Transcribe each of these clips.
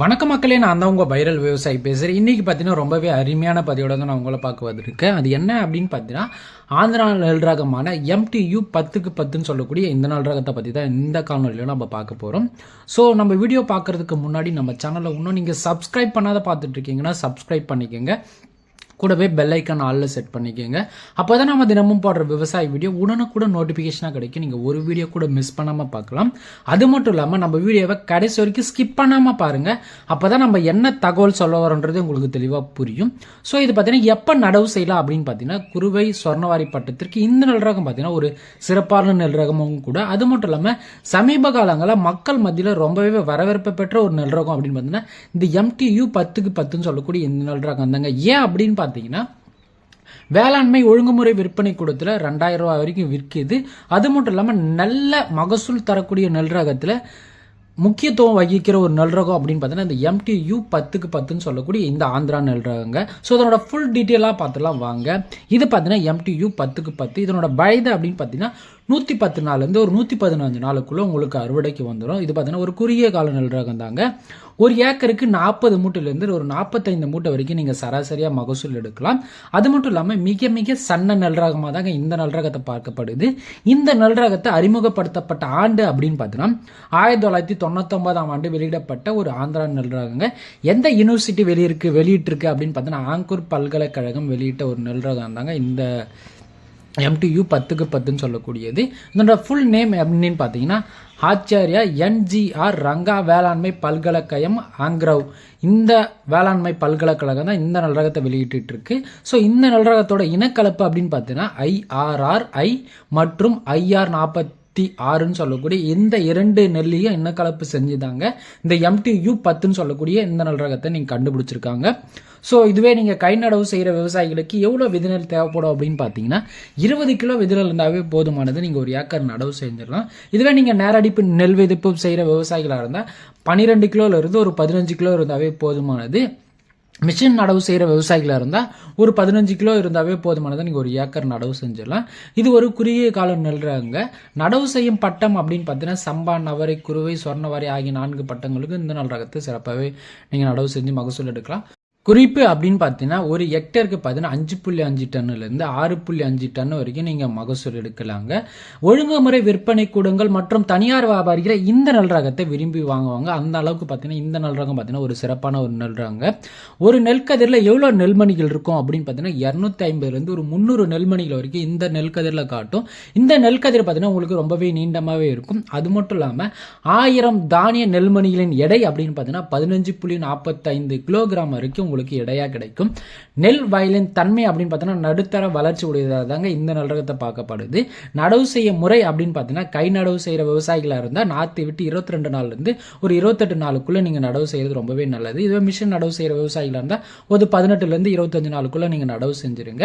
வணக்க மக்களே நான் தான் உங்கள் வைரல் விவசாயி பேசுகிறேன் இன்றைக்கி பார்த்தீங்கன்னா ரொம்பவே அருமையான பதிவோட தான் நான் உங்களை பார்க்க வந்திருக்கேன். அது என்ன அப்படின்னு பார்த்தீங்கன்னா ஆந்திரா நெல் ரகமான எம்டியூ பத்துக்கு பத்துன்னு சொல்லக்கூடிய இந்த நல் ரகத்தை பற்றி தான் இந்த காணொலியில் நம்ம பார்க்க போகிறோம் ஸோ நம்ம வீடியோ பார்க்குறதுக்கு முன்னாடி நம்ம சேனலில் இன்னும் நீங்கள் சப்ஸ்கிரைப் பண்ணாத பார்த்துட்ருக்கீங்கன்னா சப்ஸ்கிரைப் பண்ணிக்கோங்க. கூடவே பெல் ஐக்கான் ஆளில் செட் பண்ணிக்கோங்க. அப்போ தான் நம்ம தினமும் போடுற விவசாய வீடியோ உடனுக்குடன் நோட்டிஃபிகேஷனாக கிடைக்கும். நீங்கள் ஒரு வீடியோ கூட மிஸ் பண்ணாமல் பார்க்கலாம். அது மட்டும் இல்லாமல் நம்ம வீடியோவை கடைசி வரைக்கும் ஸ்கிப் பண்ணாமல் பாருங்கள் அப்போ தான் நம்ம என்ன தகவல் சொல்ல வரோன்றது உங்களுக்கு தெளிவாக புரியும். ஸோ இது பார்த்தீங்கன்னா எப்போ நடவு செய்யலாம் அப்படின்னு பார்த்தீங்கன்னா குருவை சொர்ணவாரி பட்டத்திற்கு இந்த நெல் ரகம் பார்த்தீங்கன்னா ஒரு சிறப்பான நெல் ரகமும் கூட. அது மட்டும் இல்லாமல் சமீப காலங்களில் மக்கள் மத்தியில் ரொம்பவே வரவேற்பு பெற்ற ஒரு நெல் ரகம் அப்படின்னு பார்த்தீங்கன்னா இந்த எம்டியூ பத்துக்கு பத்துன்னு சொல்லக்கூடிய இந்த நெல் ரகம் தாங்க. ஏன் அப்படின்னு பார்த்தீங்கன்னா வேளாண்மை ஒழுங்குமுறை விற்பனை கூடத்தில் ரெண்டாயிரம் ரூபாய் வரைக்கும் விற்கிது. அது மட்டும் இல்லாமல் நல்ல மகசூல் தரக்கூடிய நெல் ரகத்தில் முக்கியத்துவம் வகிக்கிற ஒரு நெல் ரகம் அப்படின்னு பார்த்தீங்கன்னா இந்த எம்டியூ பத்துக்கு பத்துன்னு சொல்லக்கூடிய இந்த ஆந்திரா நெல் ரகங்க ஸோ இதனோட ஃபுல் டீட்டெயிலாக பார்த்துலாம் வாங்க. இது பார்த்தீங்கன்னா எம்டியூ பத்துக்கு பத்து. இதனோட வயது அப்படின்னு பார்த்தீங்கன்னா நூற்றி பத்து நாள்லேருந்து ஒரு நூற்றி பதினஞ்சு நாளுக்குள்ளே உங்களுக்கு அறுவடைக்கு வந்துடும் இது பார்த்தீங்கன்னா ஒரு குறுகிய கால நெல் ரகம் தாங்க ஒரு ஏக்கருக்கு நாற்பது மூட்டையிலேருந்து ஒரு நாற்பத்தைந்து மூட்டை வரைக்கும் நீங்கள் சராசரியாக மகசூல் எடுக்கலாம். அது மட்டும் இல்லாமல் மிக மிக சன்ன நெல் ரகமாக தாங்க இந்த நெல் ரகத்தை பார்க்கப்படுது. இந்த நெல் ரகத்தை அறிமுகப்படுத்தப்பட்ட ஆண்டு அப்படின்னு பார்த்தீங்கன்னா ஆயிரத்தி தொள்ளாயிரத்தி தொண்ணூத்தொன்பதாம் ஆண்டு வெளியிடப்பட்ட ஒரு ஆந்திரா நெல் ரகங்க எந்த யூனிவர்சிட்டி வெளியிருக்கு வெளியிட்டிருக்கு அப்படின்னு பார்த்தீங்கன்னா ஆங்கூர் பல்கலைக்கழகம் வெளியிட்ட ஒரு நெல் ரகம் தாங்க இந்த எம்டியூ பத்துக்கு பத்துன்னு சொல்லக்கூடியது. இதனோட ஃபுல் நேம் அப்படின்னு பார்த்தீங்கன்னா ஆச்சாரியா என்ஜிஆர் ரங்கா வேளாண்மை பல்கலைக்கழகம் ஆங்க்ரவ். இந்த வேளாண்மை பல்கலைக்கழகம் தான் இந்த நல்ரகத்தை வெளியிட்டு இருக்கு ஸோ இந்த நல்ரகத்தோட இனக்கலப்பு அப்படின்னு பார்த்தீங்கன்னா ஐஆர்ஆர் ஐ மற்றும் ஐஆர் நாற்பத்தி ஆறுன்னு சொல்லக்கூடிய இந்த இரண்டு நெல்லையும் இனக்கலப்பு செஞ்சுதாங்க? இந்த எம்டியு பத்துன்னு சொல்லக்கூடிய இந்த நல் ரகத்தை நீங்கள் கண்டுபிடிச்சிருக்காங்க. ஸோ இதுவே நீங்கள் கை நடவு செய்கிற விவசாயிகளுக்கு எவ்வளோ விதிநெல் தேவைப்படும் அப்படின்னு பார்த்தீங்கன்னா இருபது கிலோ விதிநெல் இருந்தாவே போதுமானது. நீங்கள் ஒரு ஏக்கர் நடவு செஞ்சிடலாம். இதுவே நீங்கள் நேரடிப்பு நெல் விதிப்பு செய்கிற விவசாயிகளாக இருந்தால் பன்னிரெண்டு கிலோலேருந்து ஒரு பதினஞ்சு கிலோ இருந்தாவே போதுமானது. மிஷின் நடவு செய்கிற விவசாயிகளாக இருந்தால் ஒரு பதினஞ்சு கிலோ இருந்தாவே போதுமானதை நீங்கள் ஒரு ஏக்கர் நடவு செஞ்சிடலாம். இது ஒரு குறுகிய காலம் நெல்றாங்க நடவு செய்யும் பட்டம் அப்படின்னு பார்த்தீங்கன்னா சம்பா நவரை குருவை சொர்ணவரை ஆகிய நான்கு பட்டங்களுக்கு இந்த நல் ரகத்தை சிறப்பாகவே நீங்கள் நடவு செஞ்சு மகசூல் எடுக்கலாம். குறிப்பு அப்படின்னு பார்த்தீங்கன்னா ஒரு ஹெக்டருக்கு பார்த்தீங்கன்னா அஞ்சு புள்ளி அஞ்சு டன்னுலேருந்து ஆறு புள்ளி அஞ்சு டன் வரைக்கும் நீங்கள் மகசூல் எடுக்கலாங்க. ஒழுங்குமுறை விற்பனை கூடங்கள் மற்றும் தனியார் வியாபாரிகளை இந்த நல் ரகத்தை விரும்பி வாங்குவாங்க. அந்த அளவுக்கு பார்த்தீங்கன்னா இந்த நல் ரகம் பார்த்தீங்கன்னா ஒரு சிறப்பான ஒரு நெல் ரகங்க ஒரு நெல்கதிரில் எவ்வளோ நெல்மணிகள் இருக்கும் அப்படின்னு பார்த்தீங்கன்னா இரநூத்தி ஐம்பதுலேருந்து ஒரு முந்நூறு நெல்மணிகள் வரைக்கும் இந்த நெல்கதிரில் காட்டும். இந்த நெல்கதிர் பார்த்தீங்கன்னா உங்களுக்கு ரொம்பவே நீண்டமாகவே இருக்கும். அது மட்டும் இல்லாமல் ஆயிரம் தானிய நெல்மணிகளின் எடை அப்படின்னு பார்த்தீங்கன்னா பதினஞ்சு புள்ளி நாற்பத்தைந்து கிலோகிராம் வரைக்கும் உங்களுக்கு இடையாக கிடைக்கும். நெல் வயலின் தன்மை அப்படின்னு பார்த்தோன்னா நடுத்தர வளர்ச்சி உடையதாக தாங்க இந்த நல்லரகத்தை பார்க்கப்படுது. நடவு செய்ய முறை அப்படின்னு பார்த்தீங்கன்னா கை நடவு செய்கிற விவசாயிகளாக இருந்தால் நாற்று விட்டு இருபத்தி ரெண்டு நாள்லேருந்து ஒரு இருபத்தெட்டு நாளுக்குள்ளே நீங்கள் நடவு செய்கிறது ரொம்பவே நல்லது. இதுவே மிஷின் நடவு செய்கிற விவசாயிகளாக இருந்தால் ஒரு பதினெட்டுலேருந்து இருபத்தஞ்சு நாளுக்குள்ளே நீங்கள் நடவு செஞ்சுருங்க.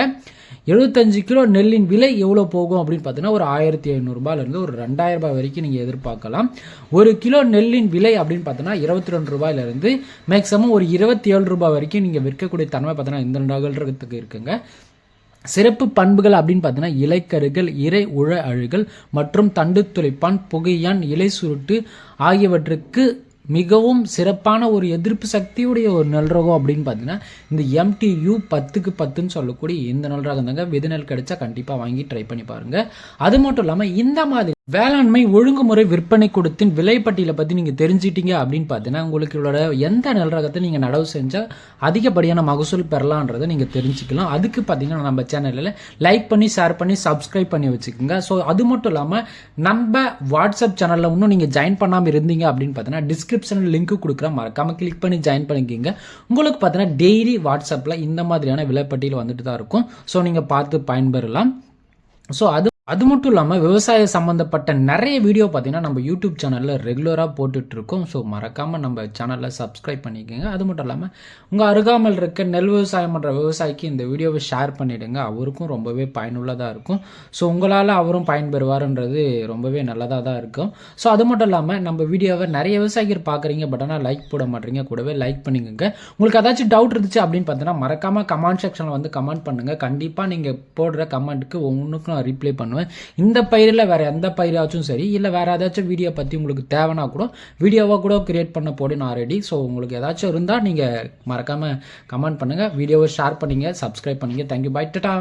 எழுபத்தஞ்சு கிலோ நெல்லின் விலை எவ்வளோ போகும் அப்படின்னு பார்த்தீங்கன்னா ஒரு ஆயிரத்தி ஐநூறுரூபாலேருந்து ஒரு ரெண்டாயிரம் ரூபாய் வரைக்கும் நீங்கள் எதிர்பார்க்கலாம். ஒரு கிலோ நெல்லின் விலை அப்படின்னு பார்த்தீங்கன்னா இருபத்தி ரெண்டு ரூபாயிலேருந்து மேக்ஸிமம் ஒரு இருபத்தி ஏழு ரூபாய் வரைக்கும் நீங்கள் விற்கக்கூடிய தன்மை பார்த்தீங்கன்னா இந்த நகல்றதுக்கு இருக்குங்க. சிறப்பு பண்புகள் அப்படின்னு பார்த்தீங்கன்னா இலைக்கருகள் இறை உழ அழுகல் மற்றும் தண்டு துளைப்பான் புகையான் இலை சுருட்டு ஆகியவற்றுக்கு மிகவும் சிறப்பான ஒரு எதிர்ப்பு சக்தியுடைய ஒரு நல்ரகம் அப்படின்னு பார்த்தீங்கன்னா இந்த எம்டியூ பத்துக்கு பத்துன்னு சொல்லக்கூடிய இந்த நல்ரகம் தாங்க வித நெல் கிடைச்சா கண்டிப்பாக வாங்கி ட்ரை பண்ணி பாருங்க. அது மட்டும் இல்லாமல் இந்த மாதிரி வேளாண்மை ஒழுங்குமுறை விற்பனை கூடத்தின் விலைப்பட்டியலை பற்றி நீங்கள் தெரிஞ்சிட்டீங்க அப்படின்னு பார்த்தீங்கன்னா உங்களுக்கு எந்த நெல் ரகத்தை நீங்கள் நடவு செஞ்சால் அதிகப்படியான மகசூல் பெறலான்றதை நீங்கள் தெரிஞ்சுக்கலாம். அதுக்கு பார்த்தீங்கன்னா நம்ம சேனலில் லைக் பண்ணி ஷேர் பண்ணி சப்ஸ்கிரைப் பண்ணி வச்சுக்கோங்க. ஸோ அது மட்டும் இல்லாமல் நம்ம வாட்ஸ்அப் சேனலில் இன்னும் நீங்கள் ஜாயின் பண்ணாமல் இருந்தீங்க அப்படின்னு பார்த்தீங்கன்னா டிஸ்கிரிப்ஷனில் லிங்க் கொடுக்குற மறக்காமல் கிளிக் பண்ணி ஜாயின் பண்ணிக்கிங்க. உங்களுக்கு பார்த்தீங்கன்னா டெய்லி வாட்ஸ்அப்பில் இந்த மாதிரியான விலைப்பட்டியல் வந்துட்டு தான் இருக்கும். ஸோ நீங்கள் பார்த்து பயன்பெறலாம். ஸோ அது அது மட்டும் இல்லாமல் விவசாய சம்மந்தப்பட்ட நிறைய வீடியோ பார்த்தீங்கன்னா நம்ம யூடியூப் சேனலில் ரெகுலராக போட்டுட்ருக்கோம். ஸோ மறக்காமல் நம்ம சேனலில் சப்ஸ்கிரைப் பண்ணிக்கோங்க. அது மட்டும் இல்லாமல் உங்கள் அருகாமல் இருக்க நெல் விவசாயம் பண்ணுற விவசாயிக்கு இந்த வீடியோவை ஷேர் பண்ணிவிடுங்க அவருக்கும் ரொம்பவே பயனுள்ளதாக இருக்கும். ஸோ உங்களால் அவரும் பயன்பெறுவாருன்றது ரொம்பவே நல்லதாக தான் இருக்கும். ஸோ அது மட்டும் இல்லாமல் நம்ம வீடியோவை நிறைய விவசாயிகள் பார்க்குறீங்க பட் ஆனால் லைக் போட மாட்டீங்க. கூடவே லைக் பண்ணிக்கோங்க. உங்களுக்கு ஏதாச்சும் டவுட் இருந்துச்சு அப்படின்னு பார்த்தீங்கன்னா மறக்காமல் கமெண்ட் செக்ஷனில் வந்து கமெண்ட் பண்ணுங்கள் கண்டிப்பாக நீங்கள் போடுற கமெண்ட்டுக்கு ஒன்றுக்கும் நான் ரிப்ளை பண்ணுவேன். இல்லாமல் இந்த பயிரில் வேறு எந்த பயிராச்சும் சரி இல்லை வேறு ஏதாச்சும் வீடியோ பற்றி உங்களுக்கு தேவைன்னா கூட வீடியோவாக கூட கிரியேட் பண்ண போட நான் ரெடி ஸோ உங்களுக்கு ஏதாச்சும் இருந்தால் நீங்கள் மறக்காமல் கமெண்ட் பண்ணுங்கள் வீடியோவை ஷேர் பண்ணுங்கள் சப்ஸ்கிரைப் பண்ணுங்கள் தேங்க்யூ பை டட்டா